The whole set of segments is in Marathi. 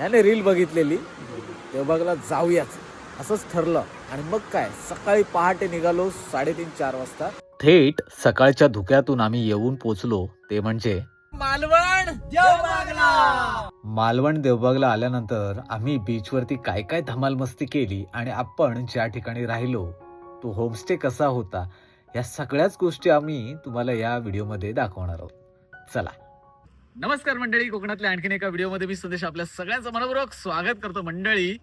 याने रील बघितलेली. देवबागला जाऊयाच. असंच ठरलं. आणि मग काय? सकाळी पहाटे निघालो साडेतीन चार वाजता. थेट सकाळच्या धुक्यातून आम्ही येऊन पोचलो. ते म्हणजे मालवण मालवण देवबागला आल्यानंतर आम्ही बीचवरती काय काय धमाल मस्ती केली आणि आपण ज्या ठिकाणी राहिलो तो होमस्टे कसा होता या सगळ्याच गोष्टी आम्ही तुम्हाला या व्हिडिओमध्ये दाखवणार आहोत. चला. नमस्कार मंडळी कोकणातल्या आणखीन एका व्हिडिओमध्ये मी संदेश आपल्या सगळ्यांचं मनपूर्वक स्वागत करतो. मंडळी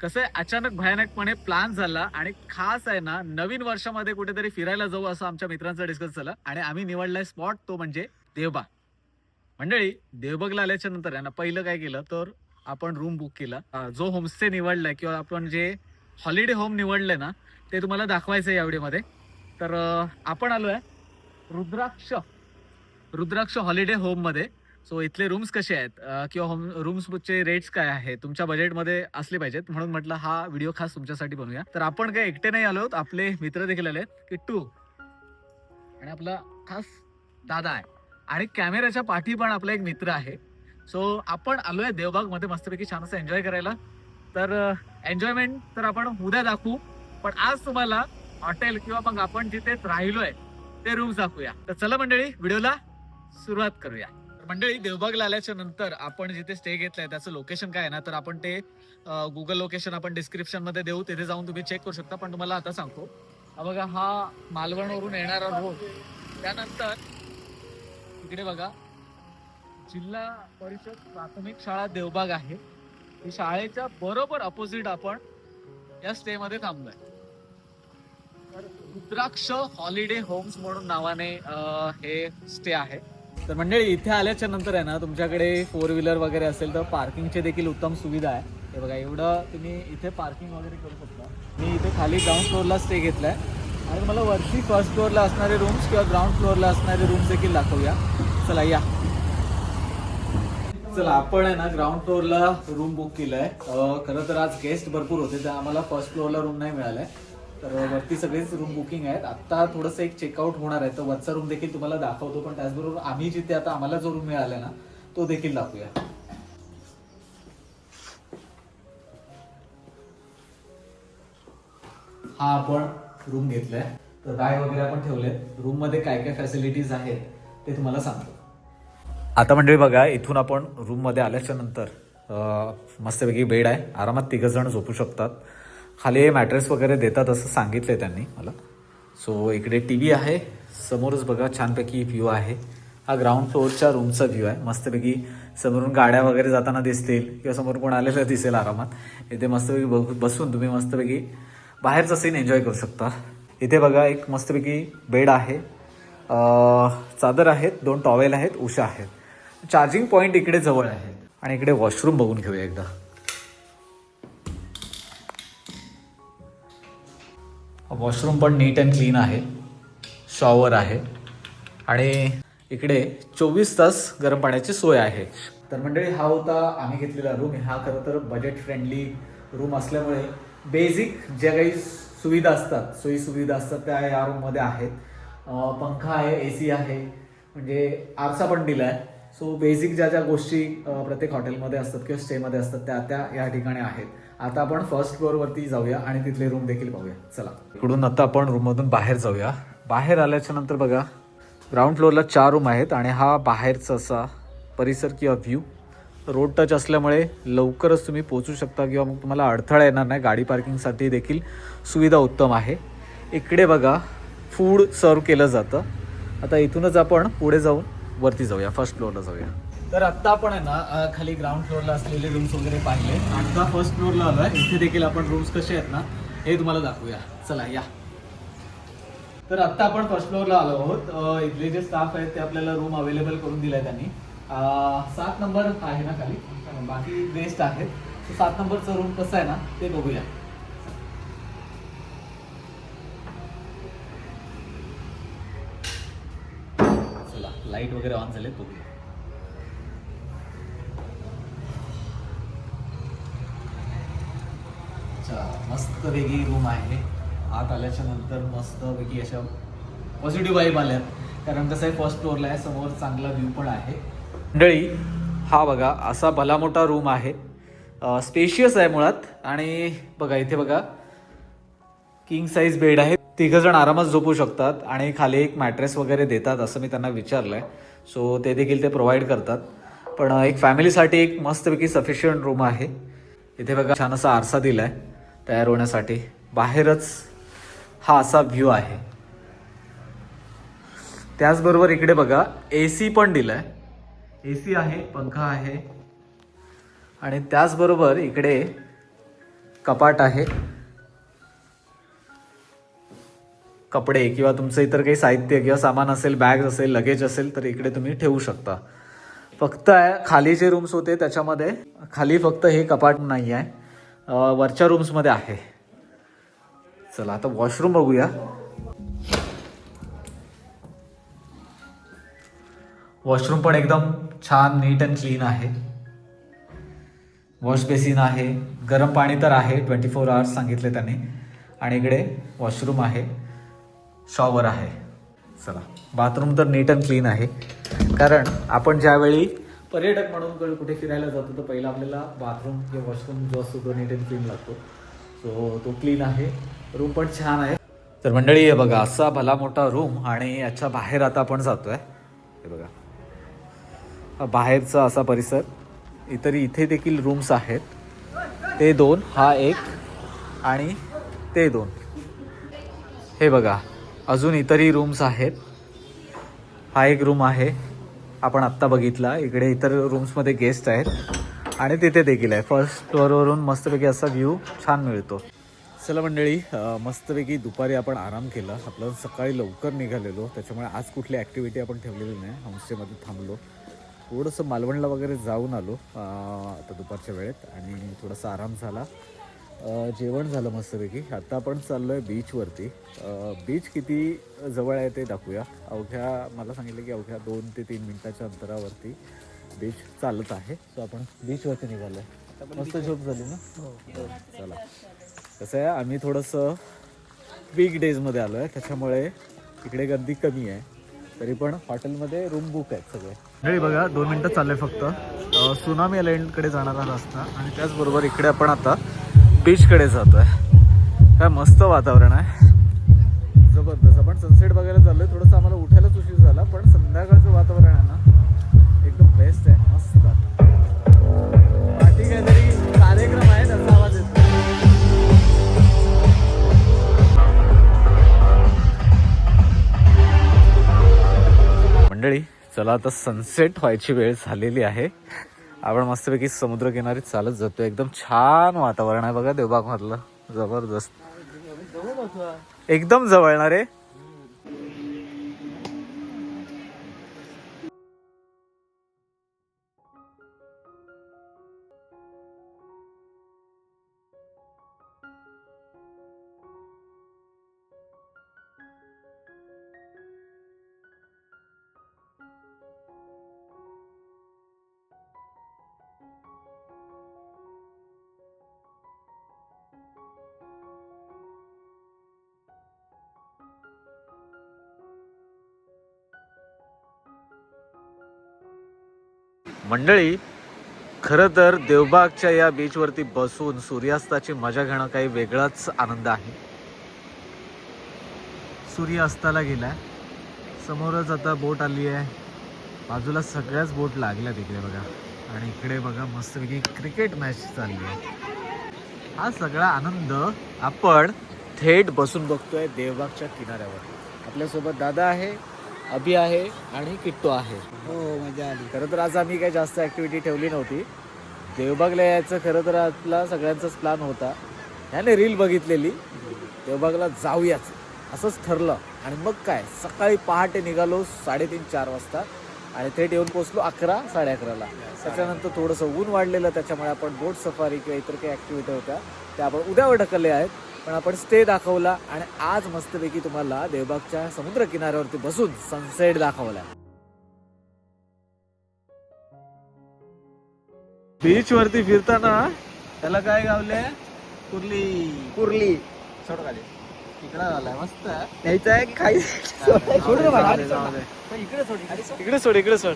कसं आहे? अचानक भयानकपणे प्लॅन झाला आणि खास आहे ना नवीन वर्षामध्ये कुठेतरी फिरायला जाऊ असं आमच्या मित्रांचं डिस्कस झालं आणि आम्ही निवडलाय स्पॉट तो म्हणजे देवबाग. मंडळी देवबागला आल्याच्यानंतर आहे ना पहिलं काय केलं तर आपण रूम बुक केला. जो होमस्टे निवडलाय किंवा आपण जे हॉलिडे होम निवडलंय ना ते तुम्हाला दाखवायचं आहे या व्हिडिओमध्ये. तर आपण आलो आहे रुद्राक्ष रुद्राक्ष हॉलिडे होममध्ये सो इथले रूम्स कसे आहेत? किंवा होम रूम्सचे रेट्स काय आहेत? तुमच्या बजेटमध्ये असले पाहिजेत. म्हणून म्हटलं हा व्हिडिओ खास तुमच्यासाठी बनवूया. तर आपण काय एकटे नाही आलो आपले मित्र देखील आले आहेत किट्टू आणि आपला खास दादा आहे. आणि कॅमेऱ्याच्या पाठी पण आपला एक मित्र आहे. सो आपण आलो आहे देवबागमध्ये. मस्तपैकी छान असं एन्जॉय करायला. तर एन्जॉयमेंट तर आपण उद्या दाखवू. पण आज तुम्हाला हॉटेल किंवा मग आपण जिथे राहिलोय ते रूम्स दाखवूया. तर चला मंडळी व्हिडिओला सुरुवात करूया. मंडळी देवबागला आल्याच्यानंतर आपण जिथे स्टे घेतलाय त्याचं लोकेशन काय आहे ना तर आपण ते गुगल लोकेशन आपण डिस्क्रिप्शनमध्ये देऊ. तिथे जाऊन तुम्ही चेक करू शकता. पण तुम्हाला आता सांगतो. बघा हा मालवणवरून येणारा रोड त्यानंतर इकडे बघा. जिल्हा परिषद प्राथमिक शाळा देवबाग आहे. ही शाळेच्या बरोबर अपोजिट आपण या स्टे मध्ये थांबलोय. तर रुद्राक्ष हॉलिडे होम्स म्हणून नावाने हे स्टे आहे. तर मंडळी इथे आल्याच्यानंतर आहे ना तुमच्याकडे फोर व्हीलर वगैरे असेल तर पार्किंगची देखील उत्तम सुविधा आहे. हे बघा एवढं तुम्ही इथे पार्किंग वगैरे करू शकता. मी इथे खाली ग्राउंड फ्लोअरला स्टे घेतलाय. आणि मला वरती फर्स्ट फ्लोअरला असणारे रूम्स किंवा ग्राउंड फ्लोअरला असणारे रूम्स देखील दाखवूया. चला या. चला आपण आहे ना ग्राउंड फ्लोअरला रूम बुक केलं आहे खरं तर आज गेस्ट भरपूर होते तर आम्हाला फर्स्ट फ्लोअरला रूम नाही मिळालाय. तर वरती सगळेच रूम बुकिंग आहेत. आता थोडंसं एक चेकआउट होणार आहे. तर वरचा रूम देखील तुम्हाला दाखवतो. पण त्याचबरोबर आम्ही जिथे आता आम्हाला जो रूम मिळाला ना तो देखील दाखवूया. हा आपण रूम घेतलाय. तर बॅग वगैरे आपण ठेवलेत. रूममध्ये काय काय फॅसिलिटीज आहेत ते तुम्हाला सांगतो. आता मंडळी बघा इथून आपण रूममध्ये आल्याच्यानंतर मस्तपैकी बेड आहे. आरामात तिघ जण झोपू शकतात. खाली मॅट्रेस वगैरे देतात असं सांगितलं आहे त्यांनी मला. सो इकडे टी व्ही आहे. समोरच बघा छानपैकी व्ह्यू आहे. हा ग्राउंड फ्लोअरच्या रूमचा व्ह्यू आहे. मस्तपैकी समोरून गाड्या वगैरे जाताना दिसतील किंवा समोर कोण आलेलं दिसेल आरामात. इथे मस्तपैकी ब- बसून तुम्ही मस्तपैकी बाहेरचा सीन एन्जॉय करू शकता. इथे बघा एक मस्तपैकी बेड आहे. चादर आहेत दोन टॉवेल आहेत उषा आहेत. चार्जिंग पॉईंट इकडे जवळ आहे. आणि इकडे वॉशरूम बघून घेऊया एकदा. वॉशरूम पण नीट अँड क्लीन आहे. शॉवर आहे. आणि इकडे चोवीस तास गरम पाण्याची सोय आहे. तर मंडळी हा होता आम्ही घेतलेला रूम हा खरं तर बजेट फ्रेंडली रूम असल्यामुळे बेसिक ज्या काही सुविधा असतात सोयी सुविधा असतात त्या या रूममध्ये आहेत. पंखा आहे ए सी आहे. म्हणजे आरसा पण दिला आहे सो बेसिक ज्या ज्या गोष्टी प्रत्येक हॉटेलमध्ये असतात किंवा स्टेमध्ये असतात त्या त्या या ठिकाणी आहेत. आता आपण फर्स्ट फ्लोअरवरती जाऊया आणि तिथले रूम देखील पाहूया. चला. इकडून आता आपण रूममधून बाहेर जाऊया. बाहेर आल्याच्यानंतर बघा ग्राउंड फ्लोअरला चार रूम आहेत आणि हा बाहेरचा असा परिसर किंवा व्ह्यू रोड टच असल्यामुळे लवकरच तुम्ही पोहोचू शकता किंवा मग तुम्हाला अडथळा येणार नाही. गाडी पार्किंगसाठी देखील सुविधा उत्तम आहे. इकडे बघा फूड सर्व केलं जातं. आता इथूनच आपण पुढे जाऊन वरती जाऊया फर्स्ट फ्लोअरला जाऊया. तर आत्ता आपण आहे ना खाली ग्राउंड फ्लोअरला असलेले रूम्स वगैरे पाहिले. आता फर्स्ट फ्लोअरला आलो आहे इथे देखील आपण रूम्स कसे आहेत ना हे तुम्हाला दाखवूया. चला या. तर आत्ता आपण फर्स्ट फ्लोअरला आलो आहोत. इथले जे स्टाफ आहेत ते आपल्याला रूम अवेलेबल करून दिलाय त्यांनी. सात नंबर आहे ना खाली. बाकी बेस्ट आहेत. सात नंबरचं रूम कसा आहे ना ते बघूया. लाइट वगैरे ऑन झाले बघूया. अच्छा मस्त वेगळी रूम आहे. आत आल्याच्यानंतर मस्त वेगळी अशा पॉझिटिव्ह वाईब आल्यात. कारण कसं आहे फर्स्ट फ्लोअरला आहे समोर चांगला व्ह्यू पण आहे. मंडळी हा बघा असा भला मोठा रूम आहे स्पेशियस आहे मुळात. आणि बघा इथे बघा किंग साईज बेड आहे तिघ जण आरामात झोपू शकतात आणि खाली एक मॅट्रेस वगैरे देतात असं मी त्यांना विचारलंय. सो ते देखील ते प्रोव्हाइड करतात. पण एक फॅमिलीसाठी एक मस्तपैकी सफिशियंट रूम आहे. इथे बघा छान असा आरसा दिला आहे तयार होण्यासाठी. बाहेरच हा असा व्ह्यू आहे. त्याचबरोबर इकडे बघा ए सी पण दिला आहे ए सी आहे पंखा आहे. आणि त्याचबरोबर इकडे कपाट आहे. कपडे किंवा तुमचं इतर काही साहित्य किंवा सामान असेल बॅग असेल लगेज असेल तर इकडे तुम्ही ठेवू शकता. फक्त खाली जे रूम्स होते त्याच्यामध्ये खाली फक्त हे कपाट नाही आहे वरच्या रूम्समध्ये आहे. चला आता वॉशरूम बघूया. वॉशरूम पण एकदम छान नीट अँड क्लीन आहे. वॉश बेसिन आहे. गरम पाणी तर आहे ट्वेंटी फोर आवर्स सांगितले त्याने. आणि इकडे वॉशरूम आहे. शॉवर आहे. चला बाथरूम तर नीट अँड क्लीन आहे. कारण आपण ज्यावेळी पर्यटक म्हणून कुठे फिरायला जातो तर पहिला आपल्याला बाथरूम किंवा वॉशरूम जो असतो तो नीट अँड क्लीन लागतो. सो तो क्लीन आहे. रूम पण छान आहे. तर मंडळी हे बघा असा भला मोठा रूम आणि याच्या बाहेर आता आपण जातोय. हे बघा. हा बाहेरचा असा परिसर. इतर इथे देखील रूम्स आहेत. ते दोन हा एक आणि ते दोन. हे बघा. अजून इतरही रूम्स आहेत. हा एक रूम आहे. आपण आत्ता बघितला. इकडे इतर रूम्समध्ये गेस्ट आहेत. आणि तिथे देखील आहे. फर्स्ट फ्लोअरवरून मस्तपैकी असा व्ह्यू छान मिळतो. चला मंडळी मस्तपैकी दुपारी आपण आराम केला. आपलं सकाळी लवकर निघालेलो. त्याच्यामुळे आज कुठली ॲक्टिव्हिटी आपण ठेवलेली नाही. होमस्टेमध्ये थांबलो. थोडंसं मालवणला वगैरे जाऊन आलो आता दुपारच्या वेळेत. आणि थोडासा आराम झाला. जेवण झालं मस्तपैकी. आता आपण चाललो आहे बीचवरती बीच किती जवळ आहे ते दाखवूया. अवघ्या मला सांगितलं की अवघ्या दोन ते तीन मिनिटाच्या अंतरावरती बीच चालत आहे. सो आपण बीचवरती निघालो आहे मस्त झोप झाली ना? चला. कसं आहे आम्ही थोडंसं वीक डेजमध्ये आलो आहे त्याच्यामुळे इकडे गर्दी कमी आहे. तरी पण हॉटेलमध्ये रूम बुक आहेत सगळे. मंडळी बघा दोन मिनटं चालले फक्त. सुनामी आयलंडकडे जाणारा रस्ता. आणि त्याचबरोबर इकडे आपण आता बीचकडे जातोय. काय मस्त वातावरण आहे. जबरदस्त. आपण सनसेट बघायला चाललोय. थोडंसं आम्हाला उठायलाच उशीर झाला पण संध्याकाळचं वातावरण आहे ना एकदम बेस्ट आहे. मस्त. पाठी काहीतरी कार्यक्रम आहे त्याचा आवाज येतो. मंडळी चला आता सनसेट व्हायची वेळ झालेली आहे. आपण मस्तपैकी समुद्रकिनारी चालत जातो एकदम छान वातावरण आहे बघा देवबाग मधलं जबरदस्त एकदम जवळणार आहे मंडळी खरं तर देवबागच्या या बीचवरती बसून सूर्यास्ताची मजा घेणं काही वेगळाच आनंद आहे. सूर्य अस्ताला गेलाय समोरच आता बोट आली आहे. बाजूला सगळ्याच बोट लागल्या तिकडे बघा. आणि इकडे बघा मस्तपैकी क्रिकेट मॅच चालली आहे. हा सगळा आनंद आपण थेट बसून बघतोय देवबागच्या किनाऱ्यावर. आपल्यासोबत दादा आहे अभि आहे आणि किट्टू आहे. हो मजा आली. खरं तर आज आम्ही काही जास्त ॲक्टिव्हिटी ठेवली नव्हती. देवबागला यायचं खरं तर आपला सगळ्यांचाच प्लॅन होता. ह्याने रील बघितलेली. देवबागला जाऊयाच. असंच ठरलं. आणि मग काय? सकाळी पहाटे निघालो साडेतीन चार वाजता. आणि थेट येऊन पोचलो अकरा साडे अकराला. त्याच्यानंतर थोडंसं ऊन वाढलेलं. त्याच्यामुळे आपण बोट सफारी किंवा इतर काही ॲक्टिव्हिटी होत्या. त्या आपण उद्यावर ढकलले आहेत. पण आपण स्टे दाखवला आणि आज मस्तपैकी तुम्हाला देवबागच्या समुद्र किनाऱ्यावरती बसून सनसेट दाखवला. बीच वरती फिरताना त्याला काय गावले? कुर्ली. कुर्ली. सोड खाली इकडे आलाय मस्त. आहे. न्यायचं की इकडे सोड. इकडे सोड. इकडे सोड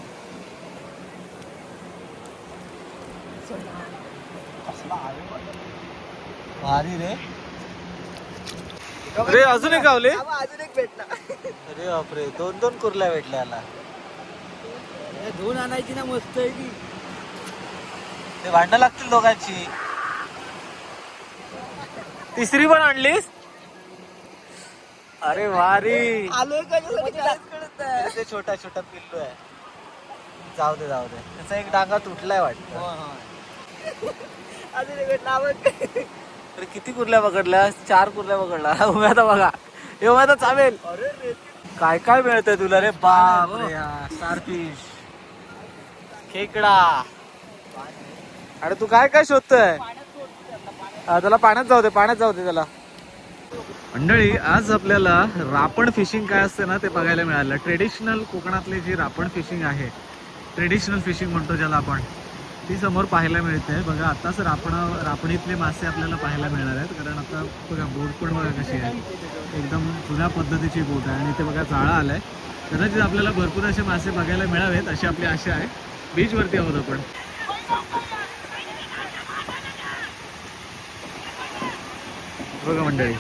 भारी रे. अरे अजून एक गावले? आबा, अजून एक भेटला. अरे बापरे दोन दोन कुर्ल्या भेटल्या याला. हे धुवून आणायची ना मस्त आहे ती. ते भांडणं लागतील दोघांची. तिसरी पण आणलीस? अरे आलोय कशासाठी नाही. ते छोटा छोटा पिल्लू आहे. जाऊ दे जाऊ दे. त्याचा एक डांगा तुटलाय वाटतं. अजून एक भेटला. अरे किती कुर्ल्या पकडल्या? चार कुर्ल्या पकडला. उभ्या आता बघा. हे उभ्या आता चावेल. अरे रे काय काय मिळतंय तुला रे? बाप स्टारफिश खेकडा. अरे तू काय काय शोधतोय? त्याला पाण्यात जाऊ दे पाण्यात जाऊ दे त्याला. मंडळी आज आपल्याला रापण फिशिंग काय असते ना ते बघायला मिळालं. ट्रेडिशनल कोकणातली जी रापण फिशिंग आहे ट्रेडिशनल फिशिंग म्हणतो ज्याला आपण. ती समोर पाहायला मिळते. बघा आताच आपण रापणीतले मासे आपल्याला पाहायला मिळणार आहेत. कारण आता बघा बोट पण बघा कशी आहे. एकदम जुन्या पद्धतीची बोट आहे. आणि इथे बघा जाळा आलाय. कदाचित आपल्याला भरपूर असे मासे बघायला मिळावेत अशी आपली आशा आहे. बीचवरती आहोत आपण. बघा मंडळी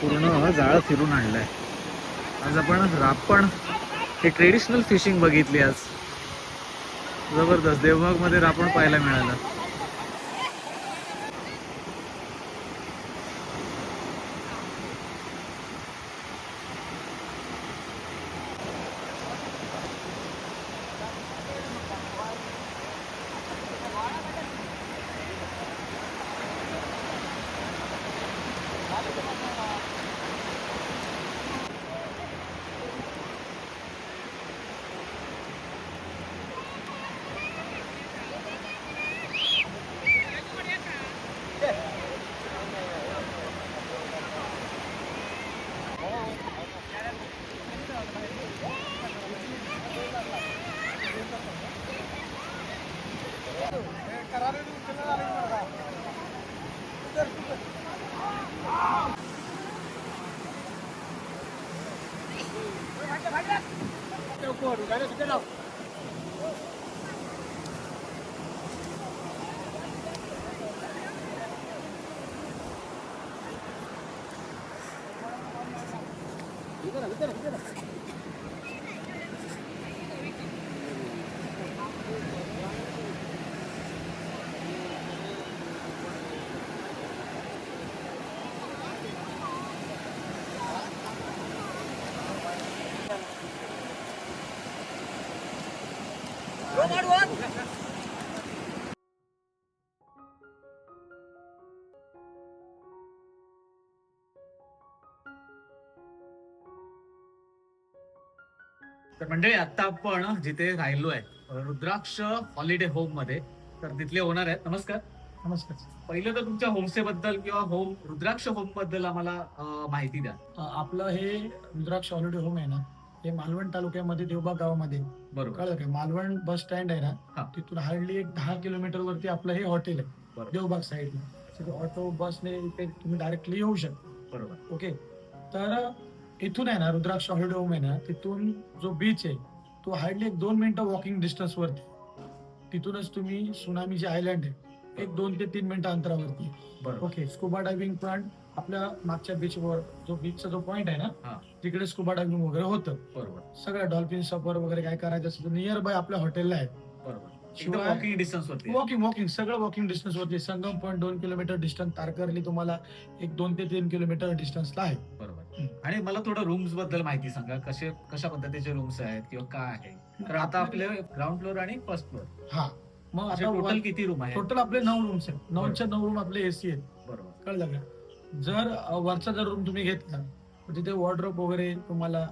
पूर्ण जाळं फिरून आणलंय. आज आपण रापण हे ट्रेडिशनल फिशिंग बघितली आज. जबरदस्त. देवबागमध्ये रापण पाहायला मिळालं. lugares helados. तर मंडळी आता आपण जिथे राहिलो आहे रुद्राक्ष हॉलिडे होममध्ये तर तिथले ओनर आहेत. नमस्कार. नमस्कार. पहिलं तर तुमच्या होमस्टे बद्दल किंवा होम रुद्राक्ष होमबद्दल आम्हाला माहिती द्या. आपलं हे रुद्राक्ष हॉलिडे होम आहे ना हे मालवण तालुक्यामध्ये देवबाग गावामध्ये. बरोबर. कळलं का? मालवण बस स्टँड आहे हा. ना तिथून हार्डली एक दहा किलोमीटर वरती आपलं हे हॉटेल आहे. बरोबर. देवबाग साईडला तिथे ऑटो बसने इथे तुम्ही डायरेक्टली येऊ शकता. बरोबर. ओके तर इथून आहे ना रुद्राक्ष हॉलिडे होम आहे ना तिथून जो बीच आहे तो हार्डली एक दोन मिनिटं वॉकिंग डिस्टन्स वरती. तिथूनच तुम्ही सुनामी जे आयलँड आहे. एक दोन ते तीन मिनिटं अंतरावरती. बरोबर. ओके स्कुबा डायव्हिंग पण आपल्या मागच्या बीच वर जो बीचचा जो पॉइंट आहे. ना तिकडे स्कुबा डायव्हिंग वगैरे होतं. बरोबर. सगळं डॉल्फिन सफर वगैरे काय करायचं असेल नियर बाय आपल्या हॉटेलला आहे. बरोबर. शिवाय- वॉकिंग डिस्टन्स वरती. वॉकिंग वॉकिंग सगळं वॉकिंग डिस्टन्स वरती संगम पॉईंट दोन किलोमीटर डिस्टन्स तारकर्ली तुम्हाला एक दोन ते तीन किलोमीटर डिस्टन्सला आहे. बरोबर. हम्म. आणि मला थोडं रूम्सबद्दल माहिती सांगा. कसे कशा पद्धतीचे रूम्स आहेत किंवा काय आहे? तर आता आपले ग्राउंड फ्लोअर आणि फर्स्ट फ्लोअर हा. मग असे आता टोटल किती रूम आहे टोटल आपले नऊ रूम्स आहेत. नऊच्या नऊ रूम आपले एसी आहेत. बरोबर. कळलं का? जर वरचा जर रूम तुम्ही घेतला तर तिथे वॉर्ड्रॉप वगैरे तुम्हाला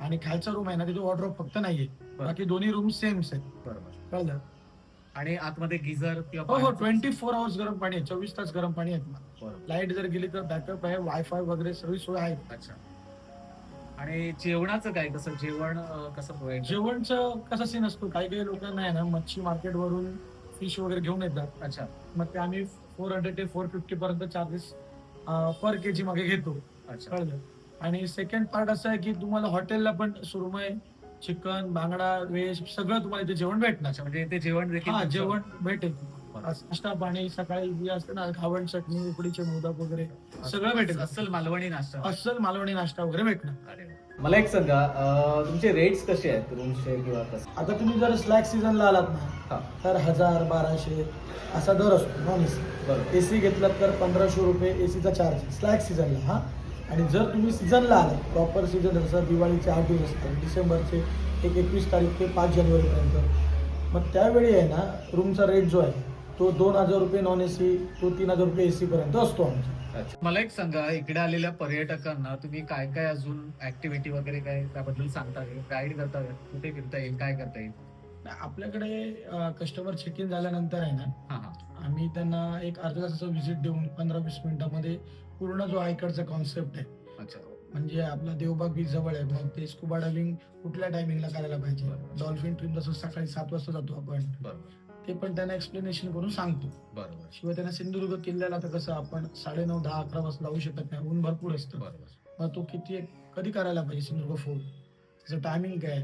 आणि खालचा रूम आहे ना तिथे वॉर्ड्रॉप फक्त नाहीये. बाकी दोन्ही रूम सेम्स आहेत बरोबर. कळलं? आणि आतमध्ये गिझर हो हो ट्वेंटी फोर आवर्स गरम पाणी आहे चोवीस तास गरम पाणी आहे तुम्हाला. बरोबर. लाइट जर गेली तर बॅकअप आहे वायफाय वगैरे सर्व सोय आहे. अच्छा. आणि जेवणाचं काय कसं जेवण अं, कसं प्रोव्हाइड जेवणचं कसा सीन असतो काही काही लोकांना आहे ना मच्छी मार्केट वरून फिश वगैरे घेऊन येतात. अच्छा. मग ते आम्ही फोर हंड्रेड ते फोर फिफ्टी पर्यंत चार्जेस पर के जी मागे घेतो. अच्छा. कळलं? आणि सेकंड पार्ट असं आहे की तुम्हाला हॉटेलला पण सुरमय चिकन बांगडा व्हेज सगळं तुम्हाला इथे जेवण भेटणार. म्हणजे ते जेवण देखील हा जेवण भेटेल नाश्ता पाणी सकाळी जे असतं ना घावण चटणी उकडीचे मोदक वगैरे सगळं भेटेल अस्सल मालवणी नाश्ता. अस्सल मालवणी नाश्ता वगैरे भेटणार. मला एक सांगा अं, तुमचे रेट्स कसे आहेत रूमचे किंवा कसं? आता तुम्ही जर स्लॅक सीझनला आलात हा. ना तर हजार बाराशे असा दर असतो नॉन एसी बरोबर. एसी घेतलात तर पंधराशे रुपये एसीचा चार्ज स्लॅक सीझनला हा. आणि जर तुम्ही सीझनला आलात प्रॉपर सीझन जसं दिवाळीचे आठ दिवस असतात डिसेंबरचे एक एकवीस तारीख ते पाच जानेवारीपर्यंत मग त्यावेळी आहे ना रूमचा रेट जो आहे तो दोन हजार रुपये नॉन एसी तो तीन हजार रुपये एसी पर्यंत असतो आमचा. अच्छा. मला एक सांगा इकडे आलेल्या पर्यटकांना तुम्ही काय काय अजून ऍक्टिव्हिटी वगैरे काय त्याबद्दल सांगता गाईड करता का? कुठे फिरता येईल? काय करता येईल? आपल्याकडे कस्टमर चेक इन झाल्यानंतर आहे ना आम्ही त्यांना एक अर्ध्या तासाचं व्हिजिट देऊन पंधरा वीस मिनिटामध्ये पूर्ण जो आयकडचा कॉन्सेप्ट आहे अच्छा. म्हणजे आपला देवबाग बीच जवळ आहे मग ते स्कुबा डायव्हिंग कुठल्या टायमिंगला करायला पाहिजे. डॉल्फिन ट्रिप जसं सकाळी सात वाजता जातो आपण. ते पण त्यांना एक्सप्लेनेशन करून सांगतो. बरोबर. शिवाय त्यांना सिंधुदुर्ग किल्ल्याला तर कसं आपण साडेनऊ दहा अकरा वाजता जाऊ शकत नाही ऊन भरपूर असतं. बरोबर. मग तो किती कधी करायला पाहिजे सिंधुदुर्ग फोर्ट? त्याचं टायमिंग काय?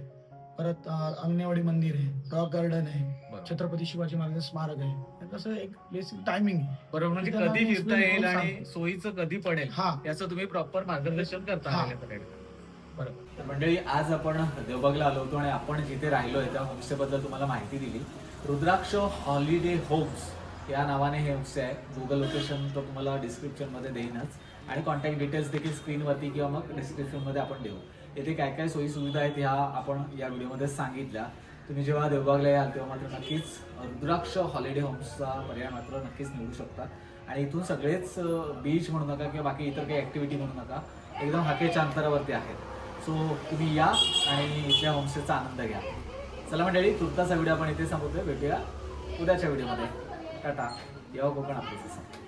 परत अं, अंगणेवाडी मंदिर आहे रॉक गार्डन आहे छत्रपती शिवाजी महाराज स्मारक आहे. हे कसं एक बेसिक टायमिंग बरोबर म्हणजे कधी फिरता येईल आणि. सोयीचं कधी पडेल हा. याचं तुम्ही प्रॉपर मार्गदर्शन करता. बरोबर. मंडळी आज आपण देवबागला आलो होतो आणि आपण जिथे राहिलोय त्या होमस्टे बद्दल तुम्हाला माहिती दिली. रुद्राक्ष हॉलिडे होम्स या नावाने हे होम्स आहे. गुगल लोकेशन तो तुम्हाला डिस्क्रिप्शनमध्ये देईनच. आणि कॉन्टॅक्ट डिटेल्स देखील स्क्रीनवरती किंवा मग डिस्क्रिप्शनमध्ये आपण देऊ. येथे काय काय सोयी सुविधा आहेत ह्या आपण या व्हिडिओमध्ये सांगितल्या. तुम्ही जेव्हा देवबागला याल तेव्हा मात्र नक्कीच रुद्राक्ष हॉलिडे होम्सचा पर्याय मात्र नक्कीच निवडू शकता. आणि इथून सगळेच बीच म्हणू नका किंवा बाकी इतर काही ॲक्टिव्हिटी म्हणू नका एकदम हाकेच्या अंतरावरती आहेत. सो तुम्ही या आणि इथल्या होमस्टेचा आनंद घ्या. चला मंडळी तुर्ताचा व्हिडिओ आपण इथे संपवतोय. भेटूया उद्याच्या व्हिडिओमध्ये. टाटा. देवा कोकण आपलं.